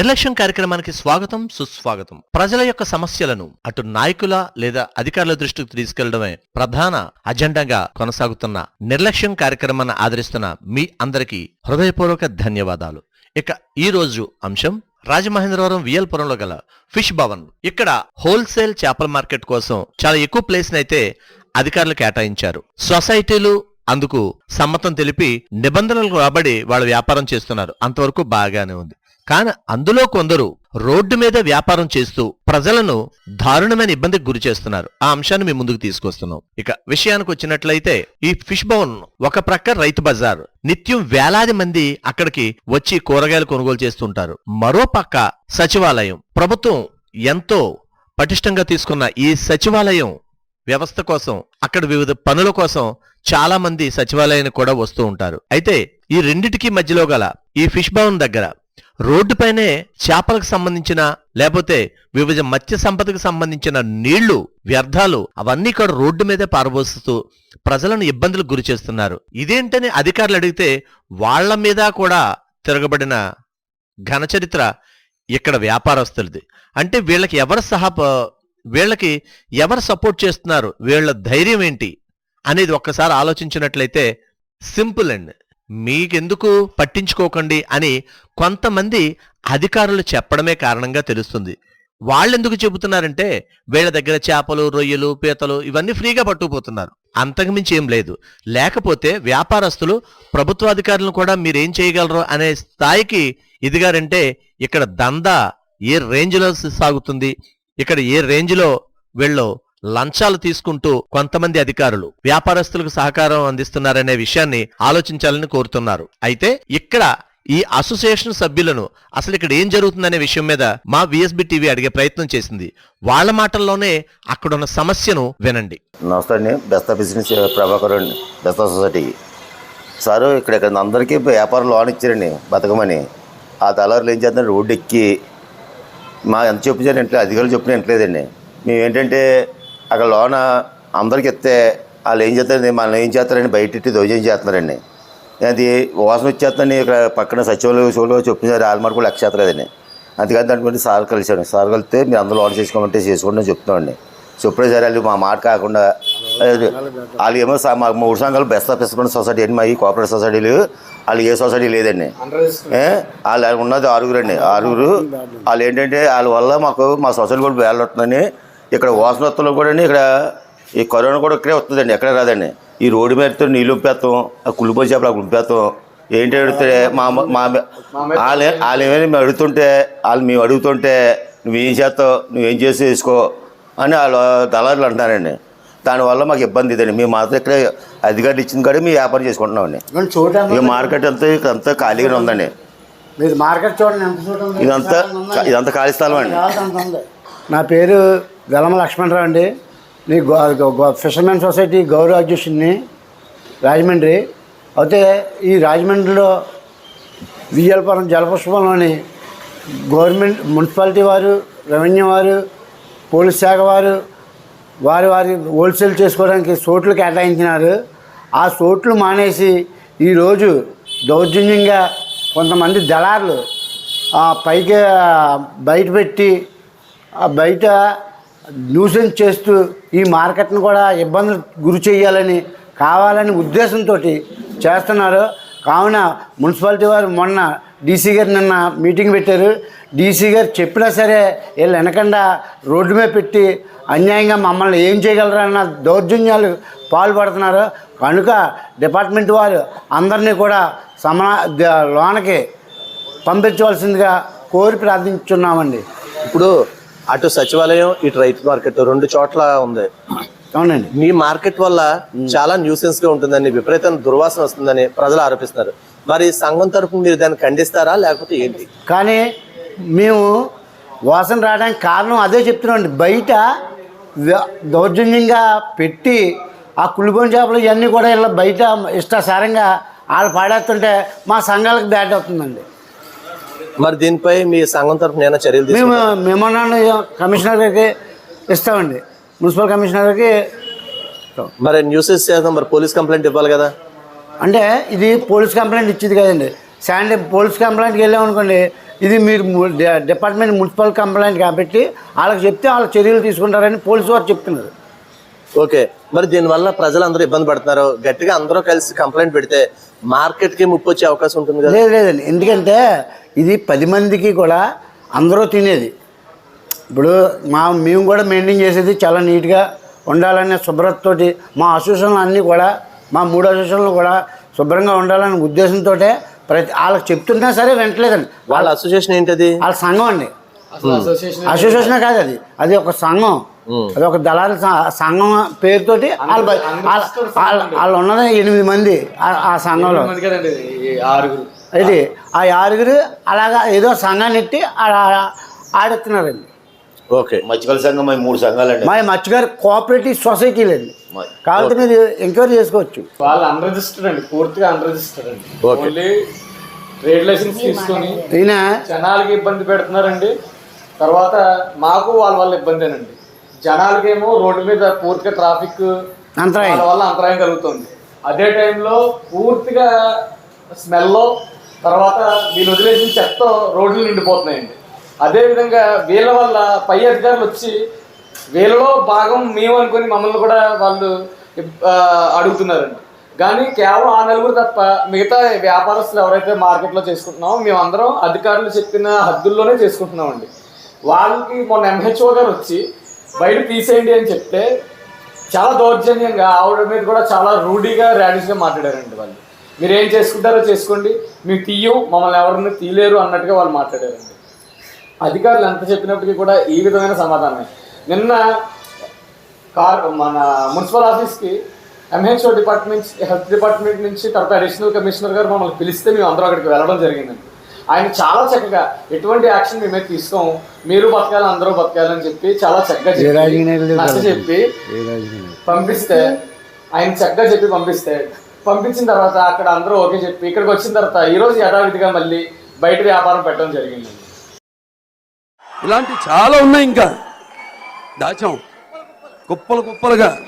నిర్లక్ష్యం కార్యక్రమానికి స్వాగతం సుస్వాగతం. ప్రజల యొక్క సమస్యలను అటు నాయకుల లేదా అధికారుల దృష్టికి తీసుకెళ్ళడమే ప్రధాన అజెండాగా కొనసాగుతున్న నిర్లక్ష్యం కార్యక్రమాన్ని ఆదరిస్తున్న మీ అందరికీ హృదయపూర్వక ధన్యవాదాలు. ఇక ఈ రోజు అంశం రాజమహేంద్రవరం వియల్పురంలో గల ఫిష్ భవన్. ఇక్కడ హోల్సేల్ చేపల మార్కెట్ కోసం చాలా ఎక్కువ ప్లేస్ అయితే అధికారులు కేటాయించారు. సొసైటీలు అందుకు సమ్మతం తెలిపి నిబంధనలకు రాబడి వాళ్ళు వ్యాపారం చేస్తున్నారు. అంతవరకు బాగానే ఉంది. కానీ అందులో కొందరు రోడ్డు మీద వ్యాపారం చేస్తూ ప్రజలను దారుణమైన ఇబ్బందికి గురి చేస్తున్నారు. ఆ అంశాన్ని మీ ముందుకు తీసుకొస్తున్నాం. ఇక విషయానికి వచ్చినట్లయితే ఈ ఫిష్ భవన్ ఒక ప్రక్క రైతు బజార్. నిత్యం వేలాది మంది అక్కడికి వచ్చి కూరగాయలు కొనుగోలు చేస్తుంటారు. మరో పక్క సచివాలయం. ప్రభుత్వం ఎంతో పటిష్టంగా తీసుకున్న ఈ సచివాలయం వ్యవస్థ కోసం అక్కడ వివిధ పనుల కోసం చాలా మంది సచివాలయానికి కూడా వస్తూ ఉంటారు. అయితే ఈ రెండిటికి మధ్యలో గల ఈ ఫిష్ భవన్ దగ్గర రోడ్డుపైనే చేపలకు సంబంధించిన లేకపోతే వివిధ మత్స్య సంపదకు సంబంధించిన నీళ్ళు వ్యర్థాలు అవన్నీ ఇక్కడ రోడ్డు మీదే పారబోస్తూ ప్రజలను ఇబ్బందులకు గురి చేస్తున్నారు. ఇదేంటని అధికారులు అడిగితే వాళ్ళ మీద కూడా తిరగబడిన ఘనచరిత్ర ఇక్కడ వ్యాపారస్తులది. అంటే వీళ్ళకి ఎవరు సహా వీళ్ళకి ఎవరు సపోర్ట్ చేస్తున్నారు వీళ్ళ ధైర్యం ఏంటి అనేది ఒక్కసారి ఆలోచించినట్లయితే సింపుల్ అండి మీకెందుకు పట్టించుకోకండి అని కొంతమంది అధికారులు చెప్పడమే కారణంగా తెలుస్తుంది. వాళ్ళెందుకు చెబుతున్నారంటే వీళ్ళ దగ్గర చేపలు రొయ్యలు పీతలు ఇవన్నీ ఫ్రీగా పట్టుకుపోతున్నారు. అంతకుమించి ఏం లేదు. లేకపోతే వ్యాపారస్తులు ప్రభుత్వాధికారులను కూడా మీరేం చేయగలరు అనే స్థాయికి ఎదిగారంటే ఇక్కడ దందా ఏ రేంజ్లో సాగుతుంది? ఇక్కడ ఏ రేంజ్లో వీళ్ళు లంచాలు తీసుకుంటూ కొంతమంది అధికారులు వ్యాపారస్తులకు సహకారం అందిస్తున్నారనే విషయాన్ని ఆలోచించాలని కోరుతున్నారు. అయితే ఇక్కడ ఈ అసోసియేషన్ సభ్యులను అసలు ఇక్కడ ఏం జరుగుతుందనే విషయం మీద మా విఎస్బి టీవీ అడిగే ప్రయత్నం చేసింది. వాళ్ళ మాటల్లోనే అక్కడున్న సమస్యను వినండి. నమస్తే అండి. బెస్తా బిజినెస్ ప్రభాకర్ అండి. బెస్తా సొసైటీ సారు ఇక్కడ ఇక్కడ అందరికీ వ్యాపారం లోన్ ఇచ్చారండి. బతకమని. ఆ తలారులు ఏం చేస్తున్నారు రోడ్డు ఎక్కి మా ఎంత చెప్పిన ఇంట్లో అధికారులు చెప్పిన ఇంట్లేదండి మేము ఏంటంటే అక్కడ లోన అందరికి ఇస్తే వాళ్ళు ఏం చేస్తారండి? మనల్ని ఏం చేస్తారండి? బయట ఇట్టి దోజం చేస్తున్నారండి. అది వాసన వచ్చేస్తుందని ఇక్కడ పక్కన సచివాలయం చోటు చెప్పినారు ఆల్మార్ కూడా లెక్క చేస్తలేదండి. అందుకని దాని గురించి సార్ కలిసాడు సార్ కలిస్తే మీరు అందరూ లోన్ చేసుకోమంటే చేసుకోండి అని చెప్తున్నామండి. సరే వాళ్ళు మా మాట కాకుండా వాళ్ళు ఏమో మా మూడు సంఘాలు బెస్ట్ పిస్మెంట్ సొసైటీ అండి మా ఈ కోఆపరేటివ్ సొసైటీలు. వాళ్ళు ఏ సొసైటీ లేదండి? వాళ్ళు ఉన్నది ఆరుగురు అండి ఆరుగురు. వాళ్ళు ఏంటంటే వాళ్ళ వల్ల మాకు మా సొసైటీ కూడా వేలొస్తుందని ఇక్కడ వాసనత్తులు కూడా ఇక్కడ ఈ కరోనా కూడా ఇక్కడే వస్తుందండి ఎక్కడ రాదండి. ఈ రోడ్డు మీదతో నీళ్ళు ఉంపేస్తాం ఆ కుళ్ళిపోయి చేపలు అక్కడ ఉంపేస్తాం ఏంటి అడిగితే మా మా వాళ్ళు వాళ్ళు ఏమైనా మేము అడుగుతుంటే వాళ్ళు మేము అడుగుతుంటే నువ్వేం చేస్తావు? నువ్వేం చేసి వేసుకో అని వాళ్ళు దళారులు అంటున్నారండి. దానివల్ల మాకు ఇబ్బంది ఇదండి. మేము మాత్రం ఇక్కడ అధికారులు ఇచ్చిన కాడే మేము వ్యాపారం చేసుకుంటున్నామండి. ఇక మార్కెట్ అంతా ఇక్కడ అంతా ఖాళీగానే ఉందండి. మీరు మార్కెట్ చూడండి ఎంత చూడండి. ఇదంతా ఇదంతా ఖాళీ స్థలం అండి. నా పేరు వెలమ లక్ష్మణరావు అండి. నీ ఫిషర్మెన్ సొసైటీ గౌరవ అధ్యక్షుడిని రాజమండ్రి. అయితే ఈ రాజమండ్రిలో విజయలపురం జలపుష్పంలోని గవర్నమెంట్ మున్సిపాలిటీ వారు రెవెన్యూ వారు పోలీస్ శాఖ వారు వారి వారి హోల్సేల్ చేసుకోవడానికి చోట్లు కేటాయించినారు. ఆ చోట్లు మానేసి ఈరోజు దౌర్జన్యంగా కొంతమంది దళారులు పైకి బయట పెట్టి బయట న్యూసెన్స్ చేస్తూ ఈ మార్కెట్ను కూడా ఇబ్బందులు గురి చేయాలని కావాలని ఉద్దేశంతో చేస్తున్నారు. కావున మున్సిపాలిటీ వారు మొన్న డీసీ గారు నిన్న మీటింగ్ పెట్టారు. డీసీ గారు చెప్పినా సరే వీళ్ళు వెనకుండా రోడ్డు మీద పెట్టి అన్యాయంగా మమ్మల్ని ఏం చేయగలరా అన్న దౌర్జన్యాలు పాల్పడుతున్నారు. కనుక డిపార్ట్మెంట్ వారు అందరినీ కూడా సమా ద- లోనకి పంపించవలసిందిగా కోరి ప్రార్థించున్నామండి. ఇప్పుడు అటు సచివాలయం ఇటు రైతు మార్కెట్ రెండు చోట్ల ఉంది. అవునండి. మీ మార్కెట్ వల్ల చాలా న్యూసెన్స్గా ఉంటుందని విపరీతం దుర్వాసన వస్తుందని ప్రజలు ఆరోపిస్తున్నారు. మరి సంఘం తరపున మీరు దాన్ని ఖండిస్తారా లేకపోతే ఏంటి? కానీ మేము వాసన రావడానికి కారణం అదే చెప్తున్నామండి. బయట దౌర్జన్యంగా పెట్టి ఆ కుళ్ళిపోయిన చేపలు ఇవన్నీ కూడా ఇలా బయట ఇష్టాసారంగా వాళ్ళు పాడేస్తుంటే మా సంఘాలకు బ్యాడ్ అవుతుందండి. మరి దీనిపై మీ సంఘం తరపున ఏమైనా చర్యలు మేము తీసుకుంటారా? మేమన్నా కమిషనర్ గారికి ఇస్తామండి. మున్సిపల్ కమిషనర్ గారికి మరి న్యూసెస్ చేద్దాం మరి పోలీస్ కంప్లైంట్ ఇవ్వాలి కదా? అంటే ఇది పోలీస్ కంప్లైంట్ ఇచ్చేది కదండి. శాండ్ పోలీస్ కంప్లైంట్కి వెళ్ళామనుకోండి ఇది మీరు ము- డి- డిపార్ట్మెంట్ మున్సిపల్ కంప్లైంట్ కాబట్టి వాళ్ళకి చెప్తే వాళ్ళ చర్యలు తీసుకుంటారని పోలీసు వారు చెప్తున్నారు. ఓకే. మరి దీనివల్ల ప్రజలందరూ ఇబ్బంది పడుతున్నారు. గట్టిగా అందరూ కలిసి కంప్లైంట్ పెడితే మార్కెట్కి ముప్పు వచ్చే అవకాశం ఉంటుంది కదా? లేదు లేదండి. ఎందుకంటే ఇది పది మందికి కూడా అందరూ తినేది. ఇప్పుడు మా మేము కూడా మెయింటైన్ చేసేది చాలా నీట్గా ఉండాలనే శుభ్రతతోటి మా అసోసియేషన్లు అన్నీ కూడా మా మూడు అసోసియేషన్లు కూడా శుభ్రంగా ఉండాలనే ఉద్దేశంతో ప్రతి వాళ్ళకి చెప్తున్నా సరే వింటలేదండి వాళ్ళ అసోసియేషన్ ఏంటది? వాళ్ళ సంఘం అండి. అసోసియేషన్ కాదు అది అది ఒక సంఘం. అది ఒక దళాల సంఘం పేరుతోటి వాళ్ళు వాళ్ళ- వాళ్ళ- వాళ్ళు ఉన్నది ఎనిమిది మంది ఆ- సంఘంలో. మంది కదండి ఈ ఆరుగురు. ఇది ఆ ఆరుగురు అలాగా ఏదో సంఘాన్ని ఎట్టి ఆ- ఆడుతున్నారండి ఓకే. మత్స్యకాల సంఘం మేము మూడు సంఘాలండి. మా మత్స్యగారు కోఆపరేటివ్ సొసైటీలు అండి మ- కాబట్టి మీరు ఎంక్వైరీ చేసుకోవచ్చు. వాళ్ళు అన్రిజిస్టర్డ్ అండి పూర్తిగా అన్రిజిస్టర్డ్ అండి. ఓన్లీ ట్రేడ్ లైసెన్స్ తీసుకొని ఈయన జనాలకి ఇబ్బంది పెడుతున్నారండి. తర్వాత మాకు వాళ్ళ వల్ల ఇబ్బందేనండి. జనాలకేమో రోడ్డు మీద పూర్తిగా ట్రాఫిక్ అంతరాయం. వాళ్ళ వల్ల అంతరాయం కలుగుతుంది. అదే టైంలో పూర్తిగా స్మెల్ తర్వాత వీళ్ళు వదిలేసిన చెత్త రోడ్లు నిండిపోతున్నాయండి. అదేవిధంగా వీళ్ళ వల్ల పై అధికారులు వచ్చి వీళ్ళలో భాగం మేము అనుకొని మమ్మల్ని కూడా వాళ్ళు అడుగుతున్నారండి. కానీ కేవలం ఆ నలుగురు తప్ప మిగతా వ్యాపారస్తులు ఎవరైతే మార్కెట్లో చేసుకుంటున్నామో మేమందరం అధికారులు చెప్పిన హద్దుల్లోనే చేసుకుంటున్నామండి. వాళ్ళకి మొన్న ఎంహెచ్ఓ గారు వచ్చి బయట తీసేయండి అని చెప్తే చాలా దౌర్జన్యంగా ఆవిడ మీద కూడా చాలా రూఢీగా ర్యాడిష్గా మాట్లాడారండి వాళ్ళు. మీరు ఏం చేసుకుంటారో చేసుకోండి. మేము తీయం మమ్మల్ని ఎవరిని తీయలేరు అన్నట్టుగా వాళ్ళు మాట్లాడారండి. అధికారులు ఎంత చెప్పినప్పటికీ కూడా ఈ విధమైన సమాధానమే. నిన్న కార్ మన మున్సిపల్ ఆఫీస్కి ఎంహెచ్ఓ డిపార్ట్మెంట్ హెల్త్ డిపార్ట్మెంట్ నుంచి తర్వాత అడిషనల్ కమిషనర్ గారు మమ్మల్ని పిలిస్తే మేము అందరం అక్కడికి వెళ్ళడం జరిగిందండి. ఆయన చాలా చక్కగా ఎటువంటి యాక్షన్ మేమే తీసుకోము మీరు బతకాలి అందరూ బతకాలని చెప్పి చాలా చక్కగా చెప్పి చెప్పి పంపిస్తే ఆయన చక్కగా చెప్పి పంపిస్తే పంపించిన తర్వాత అక్కడ అందరూ ఓకే చెప్పి ఇక్కడికి వచ్చిన తర్వాత ఈ రోజు యథావిధిగా మళ్ళీ బయట వ్యాపారం పెట్టడం జరిగింది. ఇలాంటి చాలా ఉన్నాయి ఇంకా. దాచాం. కుప్పలు కుప్పలుగా.